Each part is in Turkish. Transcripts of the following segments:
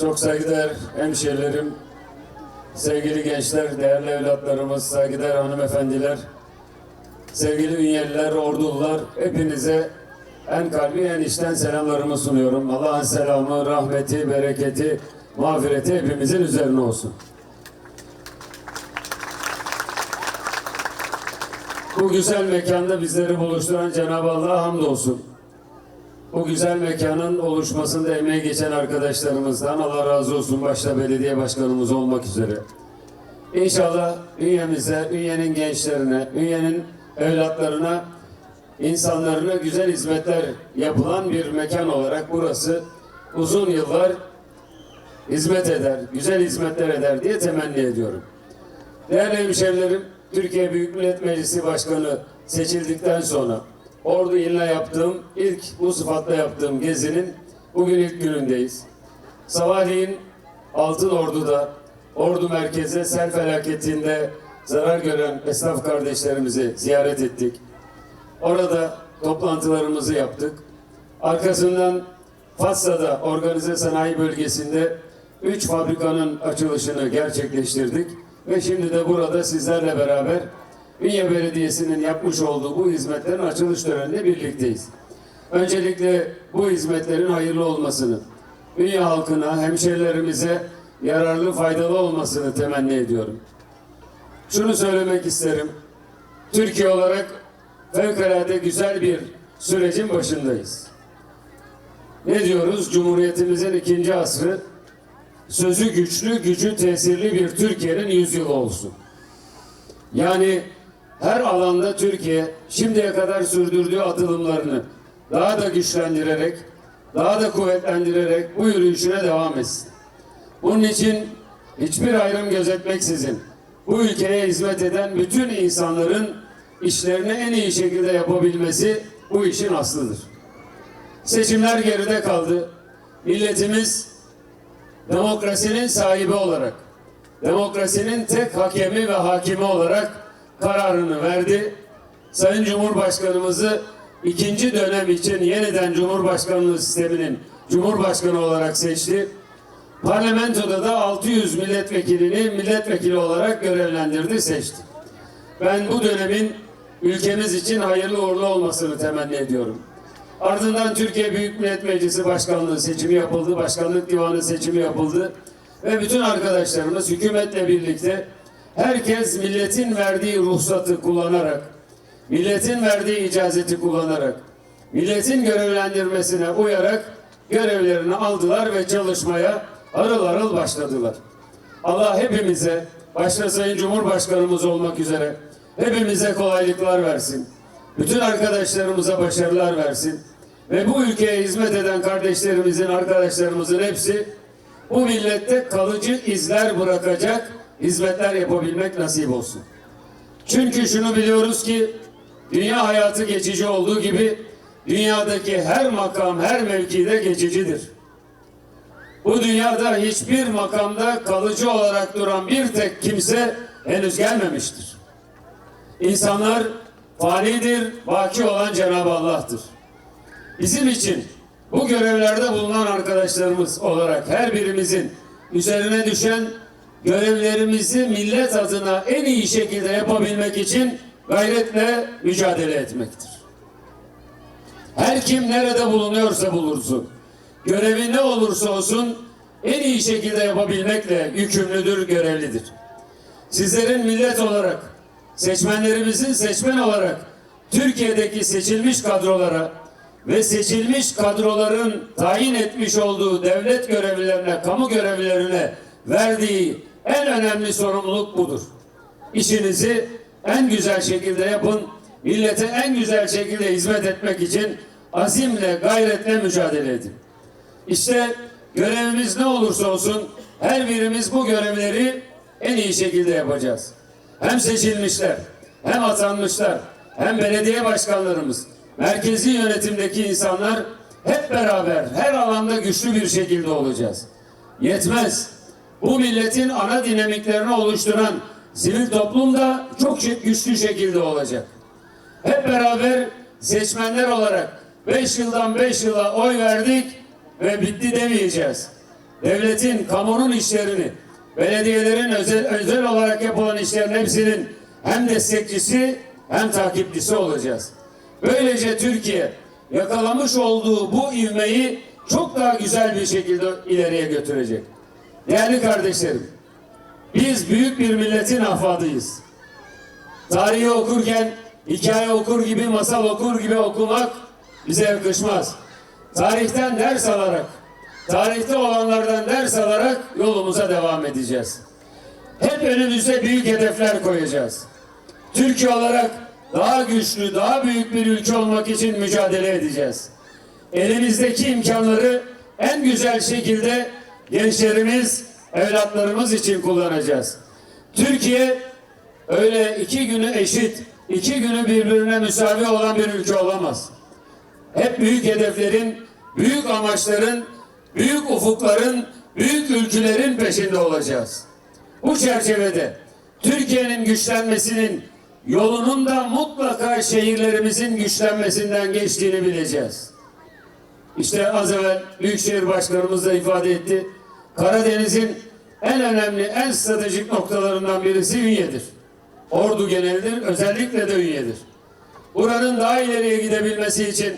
çok saygıdeğer hemşehrilerim, sevgili gençler, değerli evlatlarımız, saygıdeğer hanımefendiler, sevgili ünyeliler, ordulular, hepinize en kalbi en içten selamlarımı sunuyorum. Allah'ın selamı, rahmeti, bereketi, mağfireti hepimizin üzerine olsun. Bu güzel mekanda bizleri buluşturan Cenab-ı Allah'a hamdolsun. Bu güzel mekanın oluşmasında emeği geçen arkadaşlarımızdan Allah razı olsun başta belediye başkanımız olmak üzere. İnşallah ünyemize, ünyenin gençlerine, ünyenin evlatlarına, insanlarına güzel hizmetler yapılan bir mekan olarak burası uzun yıllar hizmet eder, güzel hizmetler eder diye temenni ediyorum. Değerli hemşehrilerim, Türkiye Büyük Millet Meclisi Başkanı seçildikten sonra Ordu iline yaptığım, ilk bu sıfatla yaptığım gezinin bugün ilk günündeyiz. Sabahleyin Altın Ordu'da, Ordu merkeze sel felaketinde zarar gören esnaf kardeşlerimizi ziyaret ettik. Orada toplantılarımızı yaptık. Arkasından Fatsa'da organize sanayi bölgesinde 3 fabrikanın açılışını gerçekleştirdik. Ve şimdi de burada sizlerle beraber Ünye Belediyesi'nin yapmış olduğu bu hizmetlerin açılış töreninde birlikteyiz. Öncelikle bu hizmetlerin hayırlı olmasını, Ünye halkına, hemşerilerimize yararlı, faydalı olmasını temenni ediyorum. Şunu söylemek isterim. Türkiye olarak fevkalade güzel bir sürecin başındayız. Ne diyoruz? Cumhuriyetimizin ikinci asrı sözü güçlü, gücü tesirli bir Türkiye'nin yüzyılı olsun. Yani her alanda Türkiye şimdiye kadar sürdürdüğü atılımlarını daha da güçlendirerek, daha da kuvvetlendirerek bu yürüyüşüne devam etsin. Bunun için hiçbir ayrım gözetmeksizin bu ülkeye hizmet eden bütün insanların işlerini en iyi şekilde yapabilmesi bu işin aslıdır. Seçimler geride kaldı. Milletimiz demokrasinin sahibi olarak, demokrasinin tek hakemi ve hakimi olarak kararını verdi. Sayın Cumhurbaşkanımızı ikinci dönem için yeniden Cumhurbaşkanlığı sisteminin Cumhurbaşkanı olarak seçti. Parlamentoda da 600 milletvekilini milletvekili olarak görevlendirdi, seçti. Ben bu dönemin ülkemiz için hayırlı uğurlu olmasını temenni ediyorum. Ardından Türkiye Büyük Millet Meclisi Başkanlığı seçimi yapıldı, Başkanlık Divanı seçimi yapıldı ve bütün arkadaşlarımız hükümetle birlikte herkes milletin verdiği ruhsatı kullanarak, milletin verdiği icazeti kullanarak, milletin görevlendirmesine uyarak görevlerini aldılar ve çalışmaya harıl harıl başladılar. Allah hepimize, başta Sayın Cumhurbaşkanımız olmak üzere hepimize kolaylıklar versin. Bütün arkadaşlarımıza başarılar versin. Ve bu ülkeye hizmet eden kardeşlerimizin, arkadaşlarımızın hepsi bu millette kalıcı izler bırakacak hizmetler yapabilmek nasip olsun. Çünkü şunu biliyoruz ki dünya hayatı geçici olduğu gibi dünyadaki her makam, her mevkide geçicidir. Bu dünyada hiçbir makamda kalıcı olarak duran bir tek kimse henüz gelmemiştir. İnsanlar fanidir, baki olan Cenab-ı Allah'tır. Bizim için bu görevlerde bulunan arkadaşlarımız olarak her birimizin üzerine düşen görevlerimizi millet adına en iyi şekilde yapabilmek için gayretle mücadele etmektir. Her kim nerede bulunuyorsa bulursun, görevi ne olursa olsun en iyi şekilde yapabilmekle yükümlüdür, görevlidir. Sizlerin millet olarak, seçmenlerimizin seçmen olarak Türkiye'deki seçilmiş kadrolara ve seçilmiş kadroların tayin etmiş olduğu devlet görevlilerine, kamu görevlilerine verdiği en önemli sorumluluk budur. İşinizi en güzel şekilde yapın, millete en güzel şekilde hizmet etmek için azimle, gayretle mücadele edin. İşte görevimiz ne olursa olsun her birimiz bu görevleri en iyi şekilde yapacağız. Hem seçilmişler, hem atanmışlar, hem belediye başkanlarımız, merkezi yönetimdeki insanlar hep beraber her alanda güçlü bir şekilde olacağız. Yetmez. Bu milletin ana dinamiklerini oluşturan sivil toplum da çok güçlü şekilde olacak. Hep beraber seçmenler olarak 5 yıldan 5 yıla oy verdik ve bitti demeyeceğiz. devletin, kamunun işlerini, belediyelerin özel, özel olarak yapılan işlerin hepsinin hem destekçisi hem takipçisi olacağız. Böylece Türkiye yakalamış olduğu bu ivmeyi çok daha güzel bir şekilde ileriye götürecek. Değerli kardeşlerim, biz büyük bir milletin afadıyız. Tarihi okurken hikaye okur gibi, masal okur gibi okumak bize yakışmaz. Tarihten ders alarak, tarihte olanlardan ders alarak yolumuza devam edeceğiz. Hep önümüze büyük hedefler koyacağız. Türkiye olarak daha güçlü, daha büyük bir ülke olmak için mücadele edeceğiz. Elimizdeki imkanları en güzel şekilde gençlerimiz, evlatlarımız için kullanacağız. Türkiye öyle iki günü eşit, iki günü birbirine müsavi olan bir ülke olamaz. Hep büyük hedeflerin, büyük amaçların, büyük ufukların, büyük ülkülerin peşinde olacağız. Bu çerçevede Türkiye'nin güçlenmesinin yolunun da mutlaka şehirlerimizin güçlenmesinden geçtiğini bileceğiz. İşte az evvel Büyükşehir Başkanımız da ifade etti. Karadeniz'in en önemli, en stratejik noktalarından birisi Ünye'dir. Ordu genelidir, özellikle de Ünye'dir. Buranın daha ileriye gidebilmesi için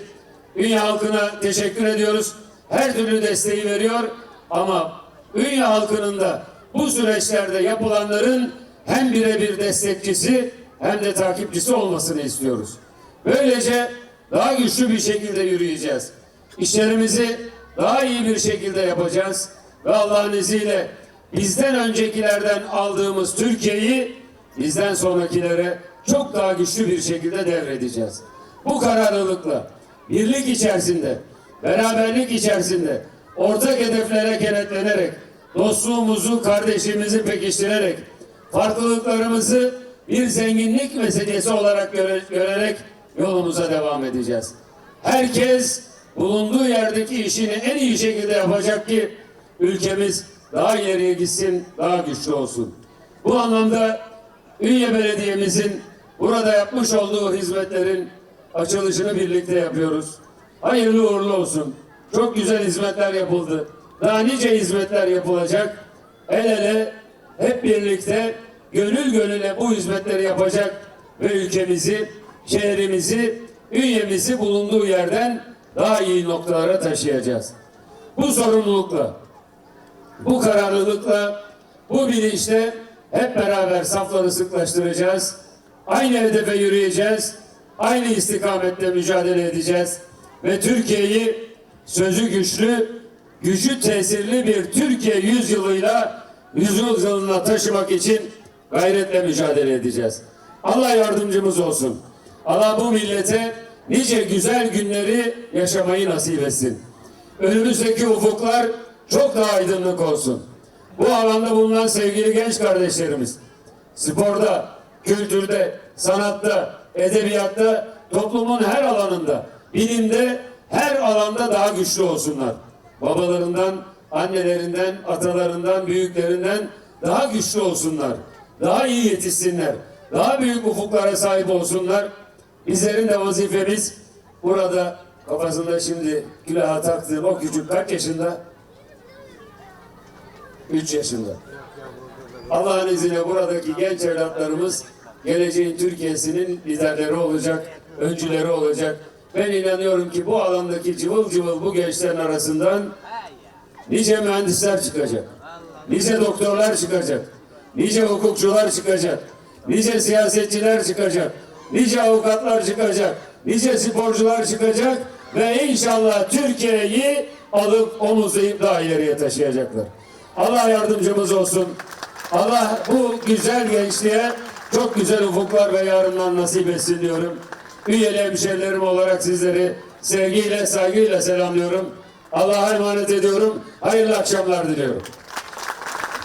Ünye halkına teşekkür ediyoruz. Her türlü desteği veriyor ama Ünye halkının da bu süreçlerde yapılanların hem birebir destekçisi hem de takipçisi olmasını istiyoruz. Böylece daha güçlü bir şekilde yürüyeceğiz. İşlerimizi daha iyi bir şekilde yapacağız ve Allah'ın izniyle bizden öncekilerden aldığımız Türkiye'yi bizden sonrakilere çok daha güçlü bir şekilde devredeceğiz. Bu kararlılıkla birlik içerisinde, beraberlik içerisinde ortak hedeflere kenetlenerek dostluğumuzu, kardeşimizi pekiştirerek farklılıklarımızı bir zenginlik meselesi olarak göre- görerek yolumuza devam edeceğiz. Herkes bulunduğu yerdeki işini en iyi şekilde yapacak ki ülkemiz daha ileriye gitsin, daha güçlü olsun. Bu anlamda Ünye Belediye'mizin burada yapmış olduğu hizmetlerin açılışını birlikte yapıyoruz. Hayırlı uğurlu olsun. Çok güzel hizmetler yapıldı. Daha nice hizmetler yapılacak. El ele hep birlikte gönül gönüle bu hizmetleri yapacak ve ülkemizi, şehrimizi, ünyemizi bulunduğu yerden daha iyi noktalara taşıyacağız. Bu sorumlulukla, bu kararlılıkla, bu bilinçle hep beraber safları sıklaştıracağız. Aynı hedefe yürüyeceğiz. Aynı istikamette mücadele edeceğiz. Ve Türkiye'yi sözü güçlü, gücü tesirli bir Türkiye yüzyılıyla yüzyılına taşımak için gayretle mücadele edeceğiz. Allah yardımcımız olsun. Allah bu millete nice güzel günleri yaşamayı nasip etsin. Önümüzdeki ufuklar çok daha aydınlık olsun. Bu alanda bulunan sevgili genç kardeşlerimiz sporda, kültürde, sanatta, edebiyatta, toplumun her alanında, bilimde, her alanda daha güçlü olsunlar. Babalarından, annelerinden, atalarından, büyüklerinden daha güçlü olsunlar. Daha iyi yetişsinler. Daha büyük ufuklara sahip olsunlar. Bizlerin de vazifemiz burada kafasında şimdi külaha taktığım o küçük kaç yaşında? 3 yaşında. Allah'ın izniyle buradaki genç evlatlarımız geleceğin Türkiye'sinin liderleri olacak, öncüleri olacak. Ben inanıyorum ki bu alandaki cıvıl cıvıl bu gençlerin arasından nice mühendisler çıkacak. Nice doktorlar çıkacak. Nice hukukçular çıkacak. Nice siyasetçiler çıkacak. Nice avukatlar çıkacak. Nice sporcular çıkacak ve inşallah Türkiye'yi alıp omuzlayıp daha ileriye taşıyacaklar. Allah yardımcımız olsun. Allah bu güzel gençliğe çok güzel ufuklar ve yarınlar nasip etsin diyorum. Üyeli hemşehrilerim olarak sizleri sevgiyle, saygıyla selamlıyorum. Allah'a emanet ediyorum. Hayırlı akşamlar diliyorum.